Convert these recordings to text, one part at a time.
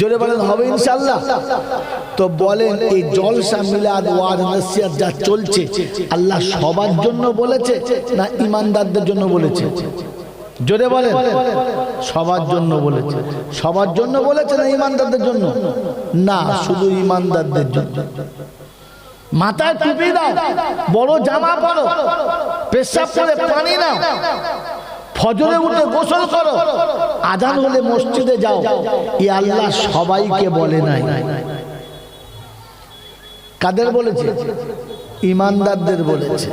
জোরে বলেন, হবে ইনশাল্লাহ। তো বলেন, এই জলসা মিলাদ, ওয়াজ, নসিহত যা চলছে, আল্লাহ সবার জন্য বলেছে না ইমানদারদের জন্য বলেছে? জোরে বলেন, সবার জন্য বলেছে। সবার জন্য বলেছে না ইমানদারদের জন্য? না, শুধু ইমানদারদের জন্য। মাথায় টুপি দাও, বড় জামা পরো, পেশাব করে পানি নাও। ফজরে উঠে গোসল করো আজান হলে মসজিদে যাও ই আল্লাহ সবাইকে বলে নাই কাদের বলেছে ইমানদারদের বলেছে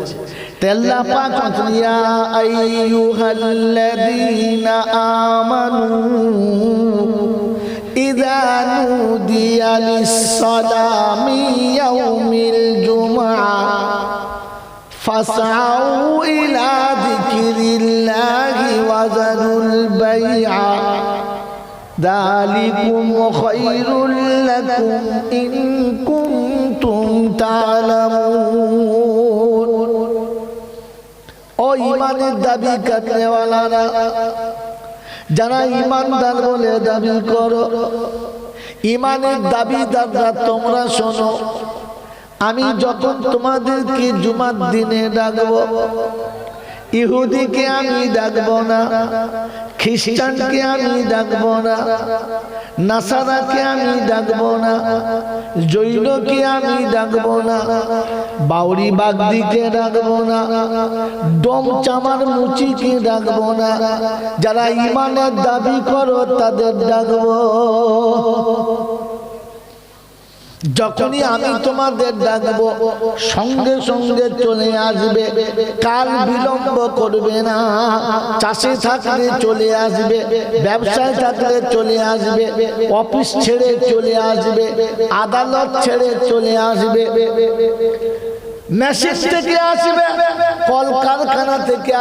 তেল্লা পাক বলছেন, ইয়া আইয়ুহাল্লাযীনা আমানু ইযা নুদিয়া লিস-সালামি ইয়াউমিল জুমআ فاسعوا إلى ذكر الله وذروا البيع ذلكم خير لكم إن كنتم تعلمون ও ইমানের দাবি কাটনেওয়ালারা যারা ইমানদার বলে দাবি করো ইমানের দাবিদাররা তোমরা শোনো আমি যখন তোমাদেরকে জুমার দিনে ডাকবো ইহুদিকে আমি ডাকবো না, খ্রিস্টানকে আমি ডাকবো না, নাসারাকে আমি ডাকবো না, জৈনকে আমি ডাকবো না, বাউরি বাগদিকে ডাকবো না ডোম চামার মুচিকে ডাকবো না, যারা ইমানের দাবি করো তাদের ডাকবো। যখনই আমি তোমাদের ডাকবো সঙ্গে সঙ্গে চলে আসবে। কাল বিলম্ব করবে না। চাষে থাকলে চলে আসবে। ব্যবসায় থাকলে চলে আসবে। অফিস ছেড়ে চলে আসবে। আদালত ছেড়ে চলে আসবে। মেসেজ থেকে আসবে। কলকারখানা থেকে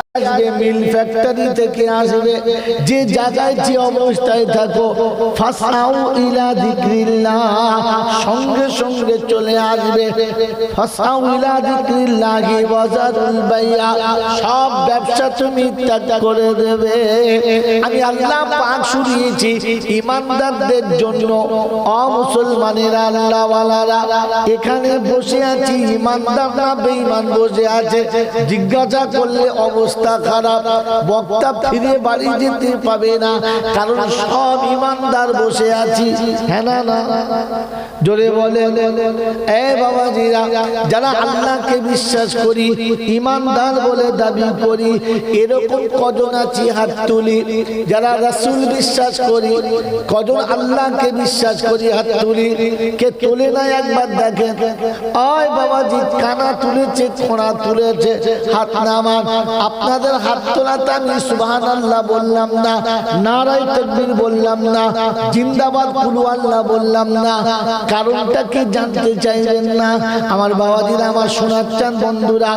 সব ব্যবসা তুমি করে দেবে। আমি আল্লাহ পাক শুনিয়েছি, ইমানদারদের জন্য, অমুসলমানেরা, আল্লাহওয়ালারা, এখানে বসে আছি, ইমানদার না বেঈমান বসে আছে। জিজ্ঞাসা করলে অবস্থা খারাপ বক্তা ফিরে বাড়ি যেতে পাবে না। কারণ সব ইমানদার বসে আছি। হ্যাঁ না জোরে বলে এ বাবাজিরা, যারা আল্লাহকে বিশ্বাস করি, ইমানদার বলে দাবি করি, এরকম কজন আছি হাত তুলি। যারা রাসূল বিশ্বাস করি, কজন আল্লাহকে বিশ্বাস করি হাত তুলি। কে তোলে না একবার দেখেন? আয় বাবাজি, কানা তুলেছে, খোঁড়া তুলেছে, হাত নামান। আপনাদের হাত তোলাতে আমি সুবহান বললাম না। নারাই তকবীর বললাম না, জিন্দাবাদ কুলু আল্লাহ বললাম না। কারণটা কি জানতে চাইবেন না? আমার বাবাজিরা, আমার শোনাচ্ছেন বন্ধুরা,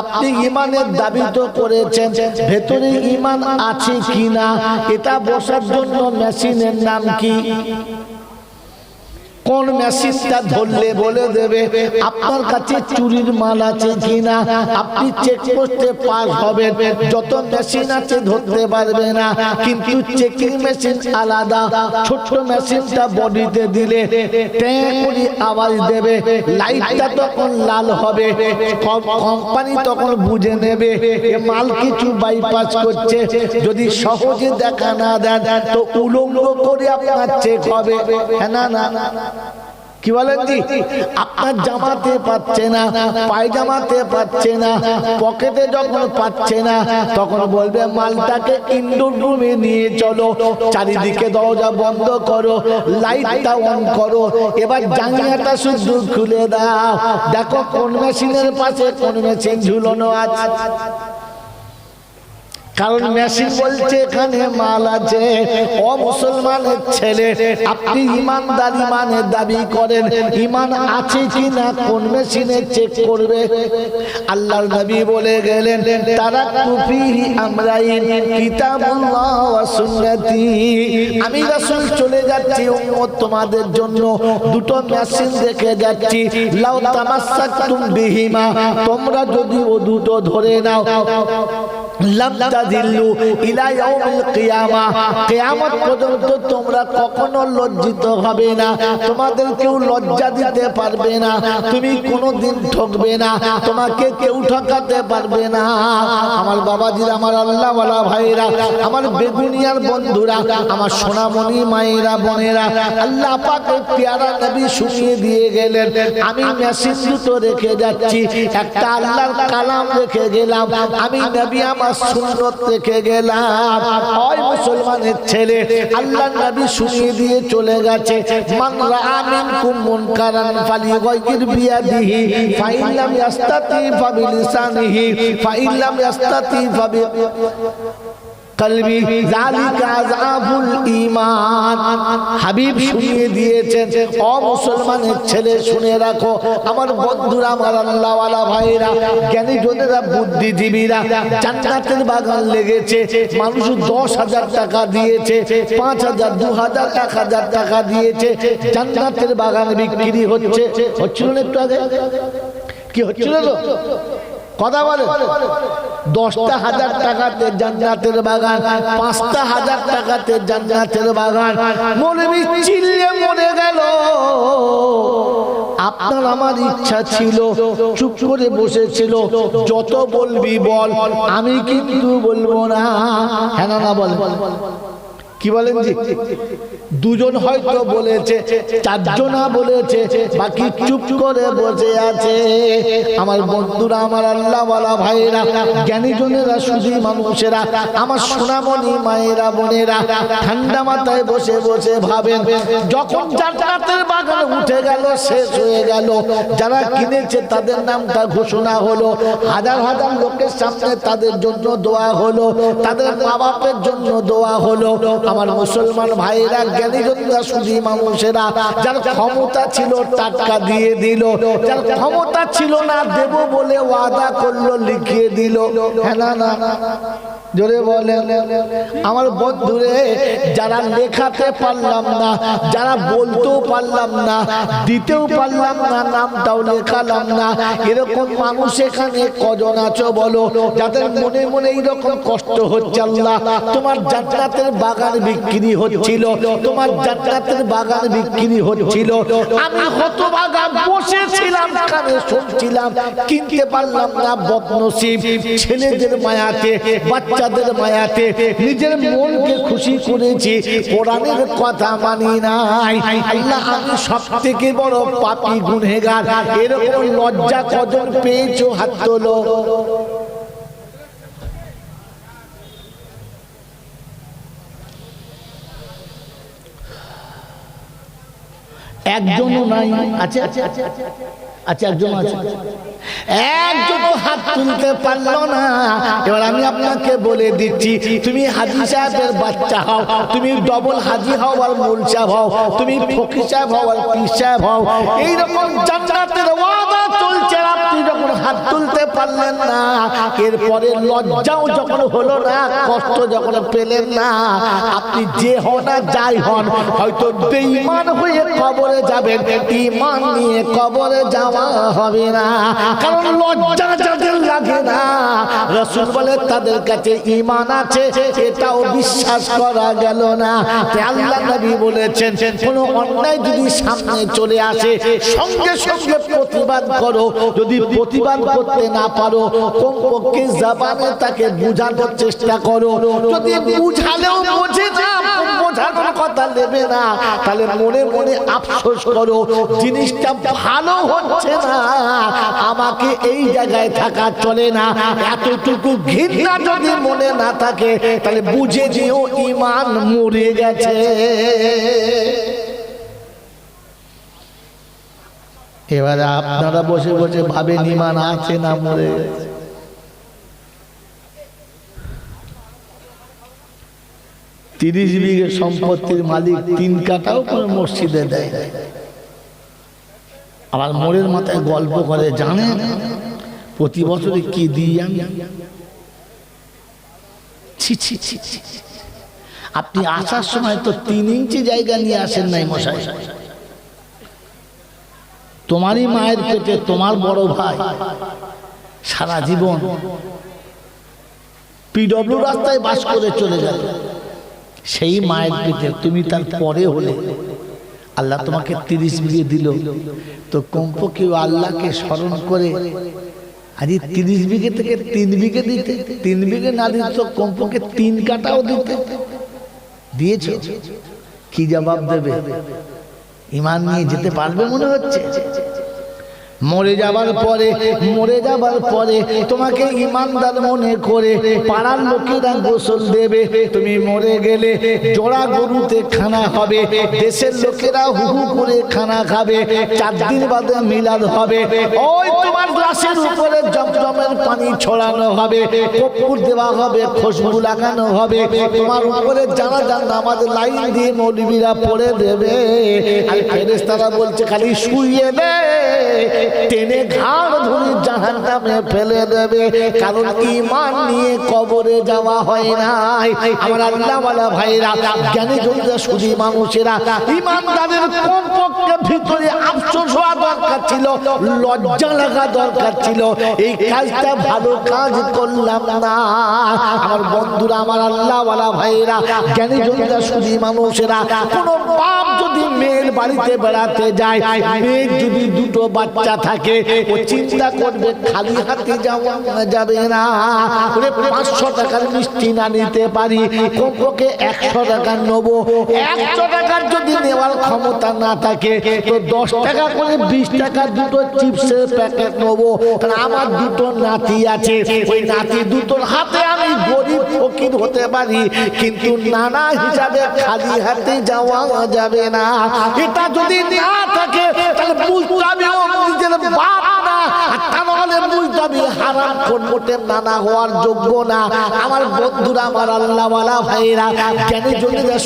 আপনি ইমানের দাবি তো করেছেন, ভেতরে ইমান আছে কিনা? এটা বসার জন্য মেশিনের নাম কি? কোন মেশিনটা ধরলে বলে দেবে? আপনার কাছে চুরির মাল আছে কিনা? আপনি চেক করতে পাস হবেন। যত মেশিন আছে ধরতে পারবে না। কিন্তু চেকিং মেশিন আলাদা। ছোট্ট মেশিনটা বডিতে দিলে ট্যাঁ করে আওয়াজ দেবে। লাইটটা তখন লাল হবে। কোম্পানি তখন বুঝে নেবে এ মাল কিছু বাইপাস করছে। যদি সহজে দেখা না দেন, তো উলঙ্গ করে আপনার চেক হবে। হ্যাঁ না না। কি বলেন জি? আপনার জামাতে পাচ্ছে না, পায়জামাতে পাচ্ছে না, পকেটে যখন পাচ্ছে না, তখন বলবে, মালটাকে ইনডোর রুমে নিয়ে চলো, চারিদিকে দরজা বন্ধ করো, লাইটটা অন করো, এবার জাঙ্গিয়াটা শুধু খুলে দাও। দেখো কোন মেশিনের পাশে, কোন মেশিন ঝুলানো আছে। কারণ মেশিন বলছে এখানে মাল আছে। ও মুসলমানের ছেলে আপনি ইমানদার ইমানের দাবি করেন। ইমান আছে কি না কোন মেশিনে চেক করবে? আল্লাহর নবী বলে গেলেন তারা কুফিহি আমরাইন কিতাবুল্লাহ ওয়া সুন্নতি। আমি রাসূল চলে যাচ্ছি উম্মত তোমাদের জন্য দুটো মেশিন দেখে যাচ্ছি। লাউ তামাসসাকতুম বিহিমা। তোমরা যদি ও দুটো ধরে নাও। আমার বাবাজিরা, আমার আল্লাহওয়ালা ভাইরা আমার বেগুনিয়ার বন্ধুরা, আমার সোনামণি মায়েরা, বোনেরা, আল্লাহ পেয়ারা নবী শুনিয়ে দিয়ে গেলেন। আমি মেশিন দুটো রেখে যাচ্ছি। একটা আল্লাহর কালাম রেখে গেলাম। আমি নবী আমার সুন্নত রেখে গেলাম। ওই মুসলমানের ছেলে আল্লাহ নবী শুনিয়ে দিয়ে চলে গেছে। মান রাআ মিনকুম মুনকারান ফালিগাইর বিয়াদিহি ফাইন লাম ইয়াস্তাতি ফাবিলিসানিহি ফাইন ইয়াস্তাতি ফাবি ছেলে, শুনে রাখো, আমার বন্ধুরা বাগান লেগেছে, মানুষ দশ হাজার টাকা দিয়েছে, পাঁচ হাজার, দু হাজার, এক হাজার টাকা দিয়েছে, জান্নাতের বাগান বিক্রি হচ্ছে। হচ্ছিল একটু আগে? কি হচ্ছিল কথা বলে দশটা হাজার টাকাতে জান্নাতের বাগান, পাঁচটা হাজার টাকাতে জান্নাতের বাগান। মনে চিল্লে মরে গেল। আপনার আমার ইচ্ছা ছিল, চুপ করে বসেছিল। যত বলবি বল, আমি কিন্তু বলব না। হ্যাঁ না বল। কি বলেন জি? দুজন হয়তো বলেছে, চারজনা বলেছে, বাকি চুপ করে বসে আছে। আমার বন্ধুরা, আমার আল্লাহ বলা ভাইরা জ্ঞানীজনেরা, শুধু মানুষেরা, আমার সোনামণি মায়েরা, বোনেরা, ঠান্ডা মাথায় বসে বসে ভাবেন, যখন জান্নাতের বাগান উঠে গেল, শেষ হয়ে গেল। যারা কিনেছে, তাদের নামটা ঘোষণা হলো। হাজার হাজার লোকের সামনে তাদের জন্য দোয়া হলো, তাদের মা বাপের জন্য দোয়া হলো। আমার মুসলমান ভাইরা জ্ঞানীজনরা শুধু মানুষেরা, যার ক্ষমতা ছিল টাকা দিয়ে দিল, যার ক্ষমতা ছিল না দেব বলে ওয়াদা করল, লিখিয়ে দিল। হ্যাঁ না না, জোরে বলেন। আমার বন্ধুরে, যারা লেখাতে পারলাম না, যারা বলতেও পারলাম না, দিতেও পারলাম না, নামটাও লেখালাম না, এরকম মানুষ এখানে কজন আছো বলো? যাদের মনে মনে এইরকম কষ্ট হচ্ছে আল্লাহ, তোমার জান্নাতের বাগান বিক্রি হচ্ছিল। তোমার জান্নাতের বাগান বিক্রি হচ্ছিল। আমি হতভাগা বসেছিলাম, কানে শুনছিলাম, কিনতে পারলাম না বদনসিব। ছেলেদের মায়াতে, বাচ্চাদের মায়াতে নিজের মনকে খুশি করেছি। কোরআনের কথা মানি নাই। আল্লাহ আমি সব থেকে বড় পাপি গুনেগার এরকম লজ্জা কজন পেয়েছ হাত তোলো। একজনও নাই। আছে আচ্ছা একজন আছে। একজন হাত তুলতে পারল না। এবার আমি আপনাকে বলে দিচ্ছি তুমি হাজি সাহেবের বাচ্চা হও তুমি ডবল হাজি হও আর মূল সাহেব হও তুমি ফকির সাহেব হও আর পীর সাহেব হও। এইরকম জান্নাতের ওয়াদা চলছে আপনি যখন হাত তুলতে পারলেন না এরপরে লজ্জাও যখন হলো না কষ্ট যখন পেলেন না আপনি যে হন না যাই হন হয়তো বেঈমান হয়ে কবরে যাবেন ইমান নিয়ে কবরে যাওয়া হবে না, কারণ লজ্জা যাদের লাগে না, রসুল বলে তাদের কাছে ইমান আছে, এটাও বিশ্বাস করা গেল না। আল্লাহ নবী বলেছেন, কোন অন্যায় যদি সামনে চলে আসে, সঙ্গে সঙ্গে প্রতিবাদ করো। যদি প্রতিবাদ করতে না পারো, কমপক্ষে জাবানে তাকে বুঝানোর চেষ্টা করো। যদি বুঝালেও বোঝে না বোঝানোর কথা নেবে না। তাহলে মনে মনে আফসোস করো, জিনিসটা ভালো হচ্ছে না। আমাকে এই জায়গায় থাকা চলে না। এতটুকু ঘৃণা যদি মনে না থাকে, তাহলে বুঝে যেও ইমান মরে গেছে। এবারে আপনারা বসে বসে ভাবেন ইমান আছে না মরে গেছে। তিরিশ বিঘে সম্পত্তির মালিক তিন কাটাও কোনো মসজিদে দেয়। আবার মোড়ের মাথায় গল্প করে জানে প্রতি বছরে কি দিই আমি? ছি। আপনি আসার সময় তো তিন ইঞ্চি জায়গা নিয়ে আসেন নাই মশাই। তোমারই মায়ের পেটে তোমার বড় ভাই, সারা জীবন পিডব্লিউ রাস্তায় বাস করে চলে গেল। সেই মায়ের পেটে তুমি তার পরে হলে আল্লাহ তোমাকে তিরিশ বিয়ে দিল। তো কমপক্ষে আল্লাহকে স্মরণ করে আজ তিরিশ বিঘে থেকে তিন বিঘে দিতে তিন বিঘে না দিতে তো কমপক্ষে তিন কাটাও দিতে। দিয়েছ? কি জবাব দেবে? ইমান নিয়ে যেতে পারবে মনে হচ্ছে। মরে যাবার পরে, মরে যাবার পরে তোমাকে ইমানদার মনে করে পাড়ার লোকেরা গোসল দেবে। তুমি মরে গেলে জোড়া গরুতে খানা হবে, দেশের লোকেরা হুহু করে খানা খাবে, চার দিন বাদে মিলাদ হবে। ওই তোমার গ্লাসের উপরে জমজমের পানি ছড়ানো হবে কপুর দেওয়া হবে, খুশবু লাগানো হবে। তোমার উপরে জানা জান আমাদের লাইন দিয়ে মৌলবীরা পড়ে দেবে। আর ফেরেস্তারা বলছে, খালি শুইয়ে দে টেনে ঘাড় ধরে জাহান নামে ফেলে দেবে। কারণ ইমান নিয়ে কবরে যাওয়া হয় নাই। আমার আল্লাহওয়ালা ভাইরা, জ্ঞানী জনরা শুধু মানুষেরা ইমানদারের কমপক্ষে ভিতরে আফসোস হওয়া দরকার ছিল, লজ্জা লাগা দরকার ছিল। এই কাজটা ভালো কাজ করলাম না। আমার বন্ধুরা, আমার আল্লাহওয়ালা ভাইরা, জ্ঞানী জনরা শুধু মানুষেরা, কোনো বাপ যদি মেয়ের বাড়িতে বেড়াতে যায়। মেয়ের যদি দুটো বাচ্চা থাকে, ও চিন্তা করবে, খালি হাতে যাওয়া যাবে না। পাঁচশো টাকার মিষ্টি না নিতে পারি কমপক্ষে একশো টাকা নেব। একশো টাকার যদি নেওয়ার ক্ষমতা না থাকে, তো দশ টাকা করে বিশ টাকা দুটো চিপসের প্যাকেট নেব। কারণ আমার দুটো নাতি আছে, ওই নাতি দুটোর হাতে আমি গরিব ফকির হতে পারি, কিন্তু নানা হিসাবে খালি হাতে যাওয়া যাবে না। এটা যদি না থাকে তাহলে বুঝতে হবে নিজের বাপ না আর তা নাহলে বুঝতে নানা হওয়ার যোগ্য না। আমার বন্ধুরা, আমার আল্লাহওয়ালা ভাইরা জ্ঞানী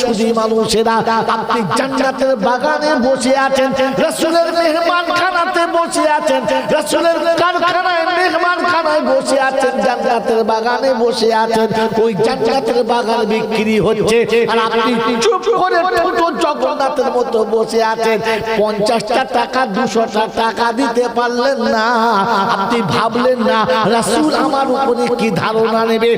সুদী মানুষেরা, আপনি জান্নাতের বাগানে বসে আছেন, রসুলের মেহমান খানাতে বসে আছেন, রসুলের কারখানায় মেহমান খানায় বসে আছেন, জান্নাতের বাগানে বসে আছেন, ওই জান্নাতের বাগান বিক্রি হচ্ছে। আর আপনি চুপ করে ছোট জগন্নাথের মতো বসে আছেন, পঞ্চাশটা টাকা, দুশোটা টাকা দিতে পারলেন না। আপনি ভাবলেন না, রাসূল আমার উপরে কি ধারণা নেবে?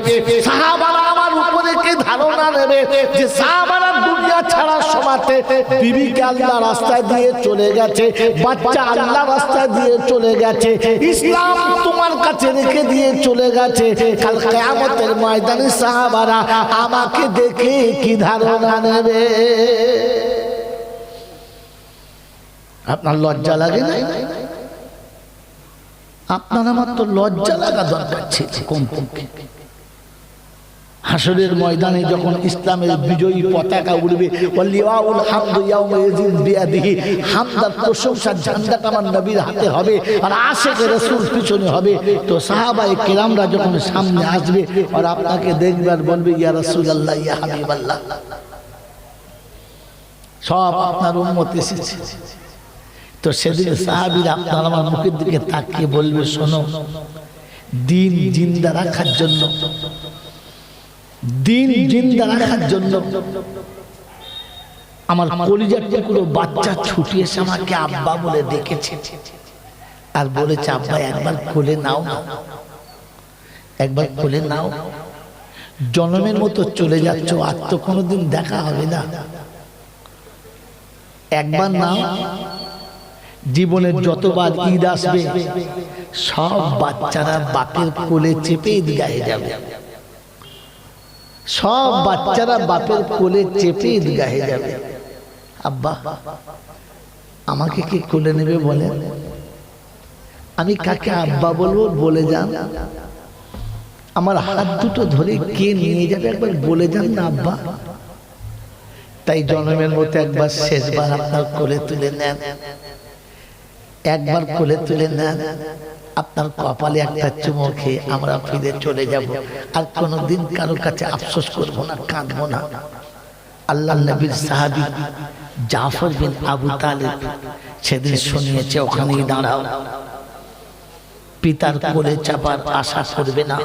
সাহাবারা আমার উপরে কি ধারণা নেবে যে সাহাবারা দুনিয়া ছাড়া সমাতে বিবিকে আল্লাহ রাস্তায় দিয়ে চলে গেছে, বাচ্চা আল্লাহ রাস্তায় দিয়ে চলে গেছে, ইসলাম তোমার কাছে রেখে দিয়ে চলে গেছে। কাল কিয়ামতের ময়দানে সাহাবারা আমাকে দেখে কি ধারণা নেবে? আপনার লজ্জা লাগে না? আপনার আমার তো লজ্জা লাগা দরকার ছিল কমপক্ষে। হাসরের ময়দানে যখন ইসলামের বিজয়ী পতাকা উড়বে আমার নবীর হাতে হবে আর আশেকে রাসূল পিছনে হবে। তো সাহাবায়ে কেরামরা যখন সামনে আসবে, আর আপনাকে দেখবে আর বলবে, ইয়া রাসূলুল্লাহ, ইয়া হাবিবাল্লাহ। সব আপনার উম্মত এসেছে। তো সেদিন সাহাবিরা আপনার আমার মুখের দিকে তাকিয়ে বলবে শোনো দিন জিন্দা রাখার জন্য দিন জিন্দা রাখার জন্য আমার কলিজার টুকরো বাচ্চা ছুটি এসে আমাকে আব্বা বলে দেখেছে আর বলেছে আব্বা একবার খুলে নাও একবার খুলে নাও। জনমের মতো চলে যাচ্ছ আর তো কোনোদিন দেখা হবে না। একবার নাও জীবনের যতবার ঈদ আসবে সব বাচ্চারা বাপের কোলে চেপে ঈদগাহে যাবে। সব বাচ্চারা বাপের কোলে চেপে ঈদগাহে যাবে। আব্বা আমাকে কি কোলে নেবে বলেন? আমি কাকে আব্বা বলব বলে যান? আমার হাত দুটো ধরে কে নিয়ে যাবে একবার বলে যান না আব্বা। তাই জন্মের মতো একবার শেষবার আপনার কোলে তুলে নেন। একবার কোলে তুলে নেন। আপনার কপালে একটা চুমো খেয়ে আমরা ফিরে চলে যাব। আর কোনোদিন কারোর কাছে আফসোস করব না, কাঁদবো না। আল্লাহ নবীর সাহাবি জাফর বিন আবু তালেব সেদিন শুনিয়েছে, ওখানেই দাঁড়াও। পিতার কোলে চাপার আশা করবে না।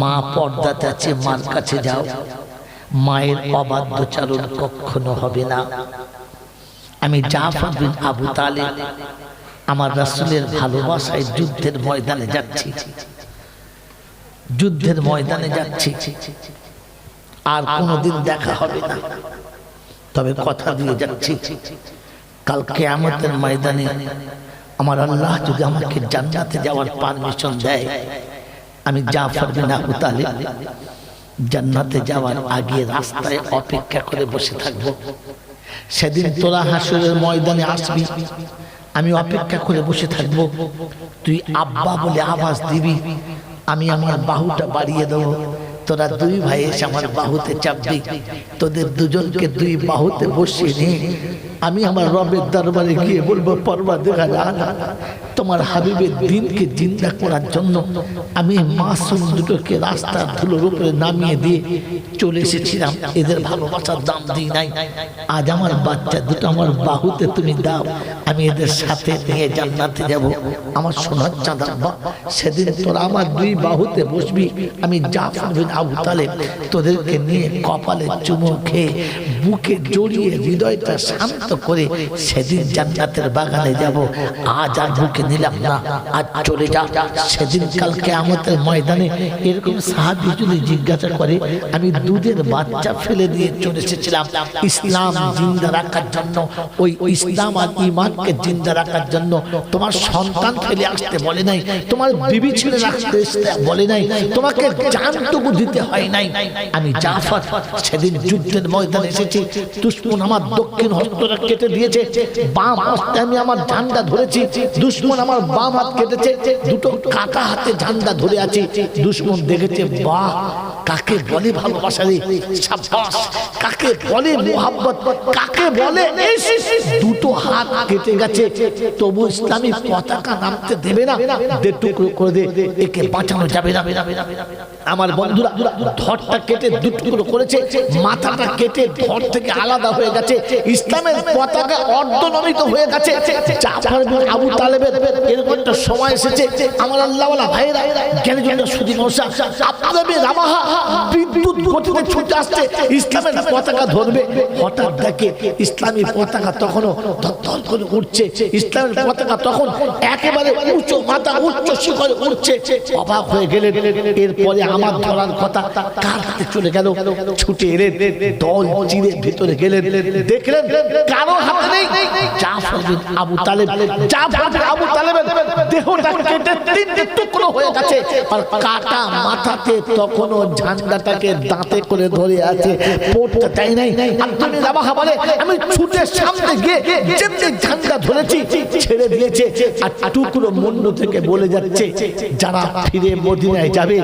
মা পর্দাতে আছে, মার কাছে যাও। মায়ের অবাধ্যচারণ কখনো হবে না। আমি জাফর বিন আবু তালে আমার রাসুলের ভালোবাসায় যুদ্ধের ময়দানে যাচ্ছি। যুদ্ধের ময়দানে যাচ্ছি। আর কোনোদিন দেখা হবে না। তবে কথা দিয়ে যাচ্ছি। কাল কেয়ামতের ময়দানে আমার আল্লাহ যদি আমাকে জান্নাতে যাওয়ার পারমিশন দেয় আমি জাফর বিন আবু তালিব জান্নাতে যাওয়ার আগে রাস্তায় অপেক্ষা করে বসে থাকব। সেদিন তোরা হাসুরের ময়দানে আসবি। আমি অপেক্ষা করে বসে থাকব। তুই আব্বা বলে আওয়াজ দিবি। আমি আমার বাহুটা বাড়িয়ে দেবো। তোরা দুই ভাই এসে আমার বাহুতে চাপবি। তোদের দুজনকে দুই বাহুতে বসিয়ে নিয়ে আমি আমার রবের দরবারে গিয়ে বলব পর্বা দেখা তোমার হাবিবের দিনকে জিন্দা করার জন্য আমি মাসুম দুটোকে রাস্তার ধুলোর উপরে নামিয়ে দিয়ে চলে এসেছিলাম। এদের ভালোবাসার দাম দিই নাই। আজ আমার বাচ্চা দুটো আমার বাহুতে তুমি দাও। আমি এদের সাথে নিয়ে জান্নাতে যাব। আমার সোনার চাঁদা সেদিন তোরা আমার দুই বাহুতে বসবি। আমি জাফর বিন আবু তালেব তোদেরকে নিয়ে কপালে চুমো খেয়ে বুকে জড়িয়ে হৃদয়টা শান্ত করে সেদিন জান্নাতের বাগানে যাব। আজ আর বুকে নিলাম না। আজ চলে যা। সেদিন কালকে আমাদের ময়দানে এরকম সাহাবি যদি জিজ্ঞাসা করে, আমি দুধের বাচ্চা ফেলে দিয়ে চলে এসেছিলাম। ইসলাম জিন্দা রাখার জন্য, ওই ইসলাম আর ইমানকে জিন্দা রাখার জন্য। তোমার সন্তান ফেলে আসতে বলে নাই, তোমার বিবি ছেলে রাখতে বলে নাই, তোমাকে জানটুকু দিতে হয় নাই। আমি জাফর, সেদিন যুদ্ধের ময়দানে এসেছি। দুশ্মন আমার দক্ষিণ হস্তটা কেটে দিয়েছে। বাম হস্তে আমি আমার ঝান্ডা ধরেছি। দুশ্মন আমার বাম হাত কেটেছে, দুটো কাটা হাতে ঝান্ডা ধরে আছি। দুশ্মন দেখেছে, বাহ, কাকে বলে ভালোবাসা রে? কাকে বলে মোহাব্বত? কাকে বলে? দুটো হাত কেটে গেছে। তবু ইসলামী পতাকা নামতে দেবে না। দে টুকরো করে দে, একে বাঁচানো যাবে না। আমার বন্ধুরা, ধরটা কেটে দু করেছে। মাথাটা কেটে ধর থেকে আলাদা হয়ে গেছে। ইসলামের পতাকা অর্ধনমিত হয়ে গেছে। আবু তালেবের এরকম একটা সময় এসেছে, আমার আল্লাহওয়ালা ভাইরা সুদী মশা আপনাদের রামাহা বিদ্যুৎ গতিতে ছুটে আসছে, ইসলামের পতাকা ধরবে। হঠাৎ দেখে ইসলামী পতাকা তখনও উঠছে, ইসলামের পতাকা তখন একেবারে মাথা, উচ্চ শিখরে উঠছে। অবাক হয়ে গেলেন, এরপরে আমার ধরার কথা কার হাতে চলে গেল? ছুটে এলেন, দল চিরে ভেতরে গেলেন, দেখলেন কারও হাতে নেই। আবু তালেব আবু তালেবের দেহটা কেটে তিনটে টুকরো হয়ে গেছে আর কাটা মাথাতে তখনও ঝান্ডাটাকে দাঁতে করে ধরে আছে। পড়তে চাই নাই। আব্দুল রাবাহা বলে আমি ছুটে সামনে গিয়ে যেমনি ঝান্ডা ধরেছি ছেড়ে দিয়েছে। আর টুকরো মুন্ড থেকে বলে যাচ্ছে যারা ফিরে মদিনায় যাবে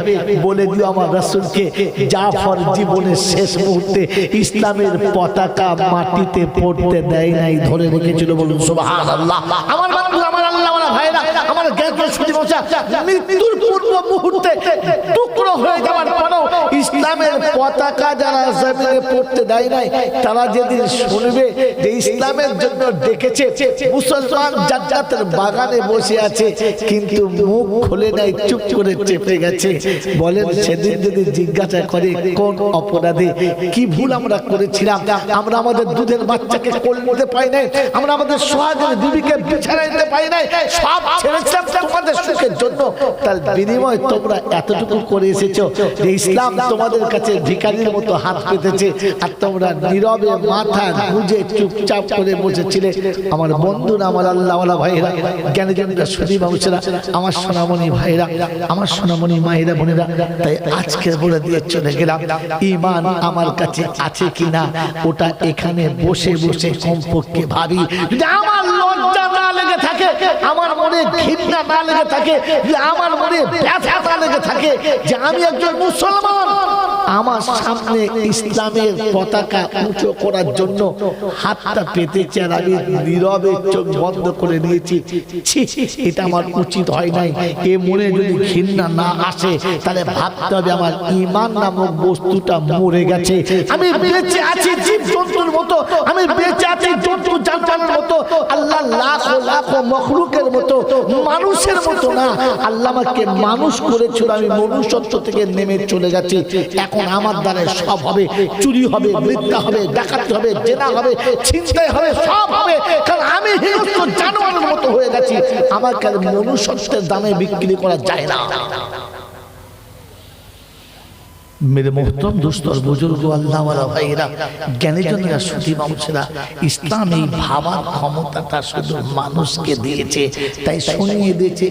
বলে দিও আমার রাসূলকে জাফর জীবনের শেষ মুহূর্তে ইসলামের পতাকা মাটিতে পড়তে দেয় নাই ধরে রেখেছিল বলুন সুবহানাল্লাহ। আমার বন্ধু আমার আল্লাহ ভাইরা আমার জ্ঞান সুদী মৃত্যুর পূর্ব মুহূর্তে টুকরো হয়ে যাওয়ার পরেও ইসলামের পতাকা যারা জমিনে পড়তে দেয় নাই তারা যেদিন শুনবে যে ইসলামের জন্য ডেকেছে মুসলমান বাগানে বসে আছে কিন্তু মুখ খুলে নাই চুপ করে চেপে গেছে। বলেন সেদিন যদি জিজ্ঞাসা করে কোন অপরাধে কি ভুল আমরা করেছিলাম? আমরা আমাদের দুধের বাচ্চাকে কোল নিতে পাই নাই আমরা আমাদের সোহাগের বিবিকে বিছানায় দিতে পাই নাই সব ছেড়েছিলাম তোমাদের সুখের জন্য। তার বিনিময় তোমরা এতটুকু করে এসেছ যে ইসলাম তোমাদের কাছে ভিখারির মতো হাত পেতেছে আর তোমরা নীরবে মাথা গুজে চুপচাপ করে বসেছিলে। আমার বন্ধুরা আমার আল্লাহওয়ালা ভাইরা জ্ঞানী জ্ঞানীরা, সুদী মানুষেরা, আমার সোনামণি ভাইরা আমার সোনামণি মায়েরা বোনেরা, তাই আজকে বলে দিয়ে চলে গেলাম ইমান আমার কাছে আছে কিনা, ওটা এখানে বসে বসে কমপক্ষে ভাবি। আমার লজ্জা আমার মনে ঘৃণা না লেগে থাকে যদি আমার মনে ব্যথা না লেগে থাকে যে আমি একজন মুসলমান। আমার সামনে ইসলামের পতাকা উঁচু করার জন্য হাতটা পেতেছে আর আমি নীরবে চোখ বন্ধ করে নিয়েছি। এটা আমার উচিত হয় নাই। এ মনে যদি ঘৃণা না আসে, তাহলে ভাবতে হবে আমার ইমান নামক বস্তুটা মরে গেছে। আমি বেঁচে আছি জীব জন্তুর মতো। আমি বেঁচে আছি জন্তু জানতানের মতো আল্লাহ লাখো লাখো মখলুকের মতো, মানুষের মতো না। আল্লাহ আমাকে মানুষ করেছিল, আমি মনুষ্যত্ব থেকে নেমে চলে গেছি এখন আমার দ্বারা সব হবে, চুরি হবে, মিথ্যা হবে, ডাকাতি হবে, জেনা হবে, ছিনতাই হবে, সব হবে। কারণ আমি জানোয়ারের মতো হয়ে গেছি। আমাকে মনুষ্যত্বের দামে বিক্রি করা যায় না। মেরে মোহতম দুস্তর বুজুর্গ আল্লাহ ভাইরা জ্ঞানী জনেরা সুধী মানুষেরা ইসলাম এই ভাবার ক্ষমতাটা শুধু মানুষকে দিয়েছে তাই শুনিয়ে দিয়েছে